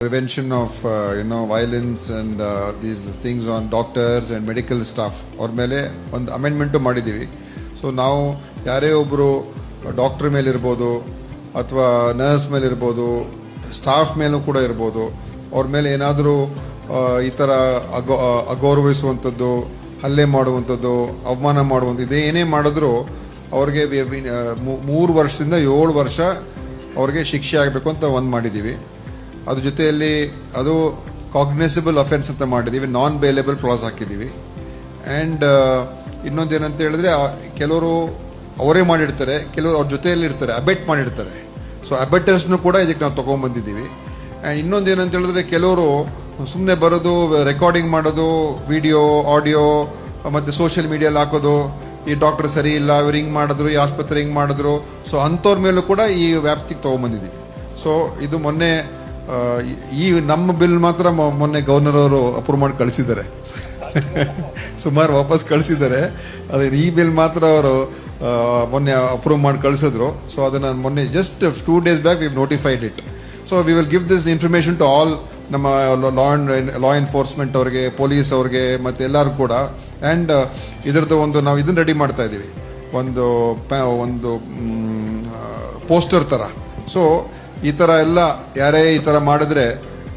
prevention of uh, you know violence and uh, these things on doctors and medical staff. ಅವ್ರ ಮೇಲೆ ಒಂದು amendment ಮಾಡಿದ್ದೀವಿ. So ನಾವು ಯಾರೇ ಒಬ್ಬರು ಡಾಕ್ಟ್ರ್ ಮೇಲೆ ಇರ್ಬೋದು ಅಥವಾ ನರ್ಸ್ ಮೇಲೆ ಇರ್ಬೋದು ಸ್ಟಾಫ್ ಮೇಲೂ ಕೂಡ ಇರ್ಬೋದು ಅವ್ರ ಮೇಲೆ ಏನಾದರೂ ಈ ಥರ ಅಗೌ ಅಗೌರವಿಸುವಂಥದ್ದು ಹಲ್ಲೆ ಮಾಡುವಂಥದ್ದು ಅವಮಾನ ಮಾಡುವಂಥದ್ದು ಇದೇ ಏನೇ ಮಾಡಿದ್ರು ಅವ್ರಿಗೆ ಮೂರು ವರ್ಷದಿಂದ ಏಳು ವರ್ಷ ಅವ್ರಿಗೆ ಶಿಕ್ಷೆ ಆಗಬೇಕು ಅಂತ ಒಂದು ಮಾಡಿದ್ದೀವಿ. ಅದ್ರ ಜೊತೆಯಲ್ಲಿ ಅದು ಕಾಗ್ನೆಸಿಬಲ್ ಅಫೆನ್ಸ್ ಅಂತ ಮಾಡಿದ್ದೀವಿ ನಾನ್ ಬೇಲೇಬಲ್ ಕ್ಲಾಸ್ ಹಾಕಿದ್ದೀವಿ ಆ್ಯಂಡ್ ಇನ್ನೊಂದು ಏನಂತ ಹೇಳಿದ್ರೆ ಕೆಲವರು ಅವರೇ ಮಾಡಿರ್ತಾರೆ, ಕೆಲವರು ಅವ್ರ ಜೊತೆಯಲ್ಲಿ ಇರ್ತಾರೆ ಅಬೆಟ್ ಮಾಡಿರ್ತಾರೆ. ಸೊ ಅಬೆಟರ್ಸ್ನು ಕೂಡ ಇದಕ್ಕೆ ನಾವು ತೊಗೊಂಬಂದಿದ್ದೀವಿ. ಆ್ಯಂಡ್ ಇನ್ನೊಂದು ಏನಂತ ಹೇಳಿದ್ರೆ, ಕೆಲವರು ಸುಮ್ಮನೆ ಬರೋದು ರೆಕಾರ್ಡಿಂಗ್ ಮಾಡೋದು ವಿಡಿಯೋ ಆಡಿಯೋ ಮತ್ತು ಸೋಷಿಯಲ್ ಮೀಡಿಯಲ್ಲಿ ಹಾಕೋದು, ಈ ಡಾಕ್ಟರ್ ಸರಿ ಇಲ್ಲ, ಇವ್ರು ಹಿಂಗೆ ಮಾಡಿದ್ರು, ಈ ಆಸ್ಪತ್ರೆ ಹಿಂಗೆ ಮಾಡಿದ್ರು. ಸೊ ಅಂಥವ್ರ ಮೇಲೂ ಕೂಡ ಈ ವ್ಯಾಪ್ತಿಗೆ ತೊಗೊಂಬಂದಿದ್ದೀವಿ. ಸೊ ಇದು ಮೊನ್ನೆ ಈ- ನಮ್ಮ ಬಿಲ್ ಮಾತ್ರ ಮೊನ್ನೆ ಗವರ್ನರ್ ಅವರು ಅಪ್ರೂವ್ ಮಾಡಿ ಕಳಿಸಿದ್ದಾರೆ. ಸುಮಾರು ವಾಪಸ್ ಕಳಿಸಿದ್ದಾರೆ. ಅದೇ ಈ ಬಿಲ್ ಮಾತ್ರ ಅವರು ಮೊನ್ನೆ ಅಪ್ರೂವ್ ಮಾಡಿ ಕಳಿಸಿದ್ರು. ಸೊ ಅದನ್ನ ಮೊನ್ನೆ just two days back we notified it so we will give this information to all ನಮ್ಮ ಲಾ ಲಾ ಎನ್ಫೋರ್ಸ್ಮೆಂಟ್ ಅವ್ರಿಗೆ ಪೊಲೀಸ್ ಅವ್ರಿಗೆ, ಮತ್ತೆ ಎಲ್ಲರೂ ಕೂಡ. ಆ್ಯಂಡ್ ಇದರದ್ದು ಒಂದು ನಾವು ಇದನ್ನ ರೆಡಿ ಮಾಡ್ತಾ ಇದ್ದೀವಿ. ಒಂದು ಒಂದು ಪೋಸ್ಟರ್ ಥರ ಸೊ ಈ ಥರ ಎಲ್ಲ ಯಾರೇ ಈ ಥರ ಮಾಡಿದ್ರೆ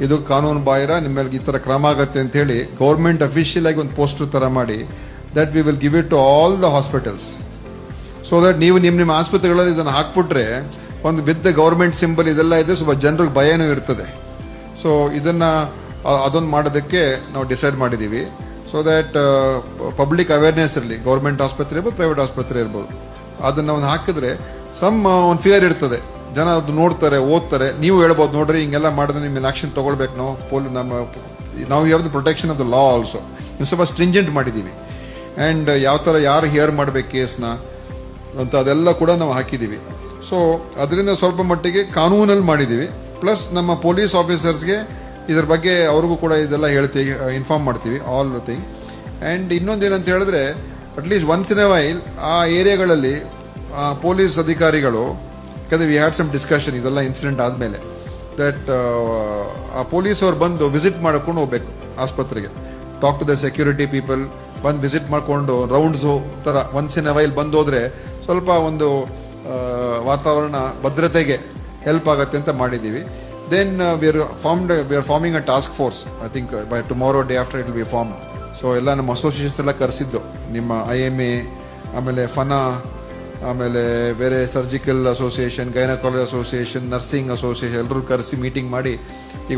ಇದು ಕಾನೂನು ಬಾಹಿರ, ನಿಮ್ಮ ಮೇಲೆ ಈ ಥರ ಕ್ರಮ ಆಗತ್ತೆ ಅಂತ ಹೇಳಿ ಗೌರ್ಮೆಂಟ್ ಅಫಿಷಿಯಲ್ ಆಗಿ ಒಂದು ಪೋಸ್ಟರ್ ಥರ ಮಾಡಿ that we will give it to all the hospitals so that ನೀವು ನಿಮ್ಮ ನಿಮ್ಮ ಆಸ್ಪತ್ರೆಗಳಲ್ಲಿ ಇದನ್ನು ಹಾಕ್ಬಿಟ್ರೆ ಒಂದು ವಿತ್ ದ ಗೌರ್ಮೆಂಟ್ ಸಿಂಬಲ್ ಇದೆಲ್ಲ ಇದೆ ಸ್ವಲ್ಪ ಜನರಿಗೆ ಭಯನೂ ಇರ್ತದೆ. ಸೊ ಇದನ್ನ ಅದೊಂದು ಮಾಡೋದಕ್ಕೆ ನಾವು ಡಿಸೈಡ್ ಮಾಡಿದ್ದೀವಿ ಸೊ ದ್ಯಾಟ್ ಪಬ್ಲಿಕ್ ಅವೇರ್ನೆಸ್ ಇರಲಿ ಗೌರ್ಮೆಂಟ್ ಆಸ್ಪತ್ರೆ ಇರ್ಬೋದು ಪ್ರೈವೇಟ್ ಆಸ್ಪತ್ರೆ ಇರ್ಬೋದು. ಅದನ್ನು ಒಂದು ಹಾಕಿದ್ರೆ ಸಮ್ ಒಂದು ಫಿಯರ್ ಇರ್ತದೆ. ಜನ ಅದು ನೋಡ್ತಾರೆ, ಓದ್ತಾರೆ. ನೀವು ಹೇಳ್ಬೋದು, ನೋಡ್ರಿ, ಹಿಂಗೆಲ್ಲ ಮಾಡಿದ್ರೆ ನಿಮ್ಮ ಆಕ್ಷನ್ ತಗೊಳ್ಬೇಕು ನಾವು. ಪೋಲ್, ನಮ್ಮ, ನಾವು ಯಾವ the protection of the law also ಇನ್ನು ಸ್ವಲ್ಪ ಸ್ಟ್ರಿಂಜೆಂಟ್ ಮಾಡಿದ್ದೀವಿ. ಆ್ಯಂಡ್ ಯಾವ ಥರ ಯಾರು ಹಿಯರ್ ಮಾಡ್ಬೇಕು ಕೇಸ್ನ ಅಂತ ಅದೆಲ್ಲ ಕೂಡ ನಾವು ಹಾಕಿದ್ದೀವಿ. ಸೊ ಅದರಿಂದ ಸ್ವಲ್ಪ ಮಟ್ಟಿಗೆ ಕಾನೂನಲ್ಲಿ ಮಾಡಿದ್ದೀವಿ. ಪ್ಲಸ್ ನಮ್ಮ ಪೊಲೀಸ್ ಆಫೀಸರ್ಸ್ಗೆ ಇದ್ರ ಬಗ್ಗೆ ಅವ್ರಿಗೂ ಕೂಡ ಇದೆಲ್ಲ ಹೇಳ್ತೀವಿ ಇನ್ಫಾರ್ಮ್ ಮಾಡ್ತೀವಿ ಆಲ್ ಥಿಂಗ್ ಆ್ಯಂಡ್ ಇನ್ನೊಂದು ಏನಂತ ಹೇಳಿದ್ರೆ at least once in a while ಆ ಏರಿಯಾಗಳಲ್ಲಿ ಪೊಲೀಸ್ ಅಧಿಕಾರಿಗಳು ಯಾಕಂದರೆ ವಿ ಹ್ಯಾಡ್ ಸಮ್ ಡಿಸ್ಕಷನ್ ಇದೆಲ್ಲ ಇನ್ಸಿಡೆಂಟ್ ಆದಮೇಲೆ ದಟ್ ಆ ಪೊಲೀಸ್ ಅವ್ರು ಬಂದು ವಿಸಿಟ್ ಮಾಡ್ಕೊಂಡು ಹೋಗ್ಬೇಕು ಆಸ್ಪತ್ರೆಗೆ. Talk to the security people ಬಂದು ವಿಸಿಟ್ ಮಾಡಿಕೊಂಡು ರೌಂಡ್ಸು ಥರ once in a while while ಬಂದು ಹೋದರೆ ಸ್ವಲ್ಪ ಒಂದು ವಾತಾವರಣ ಭದ್ರತೆಗೆ ಹೆಲ್ಪ್ ಆಗುತ್ತೆ ಅಂತ ಮಾಡಿದ್ದೀವಿ. Then we are formed we are forming a task force I think by tomorrow day after it be form so ಎಲ್ಲ ನಮ್ಮ ಅಸೋಸಿಯೇಷನ್ಸ್ ಎಲ್ಲ ಕರೆಸಿದ್ದು. ನಿಮ್ಮ ಐ ಎಂ ಎ ಆಮೇಲೆ ಫನಾ ಆಮೇಲೆ ಬೇರೆ surgical association gynaecology association nursing association ಎಲ್ಲರೂ ಕರೆಸಿ ಮೀಟಿಂಗ್ ಮಾಡಿ ಈಗ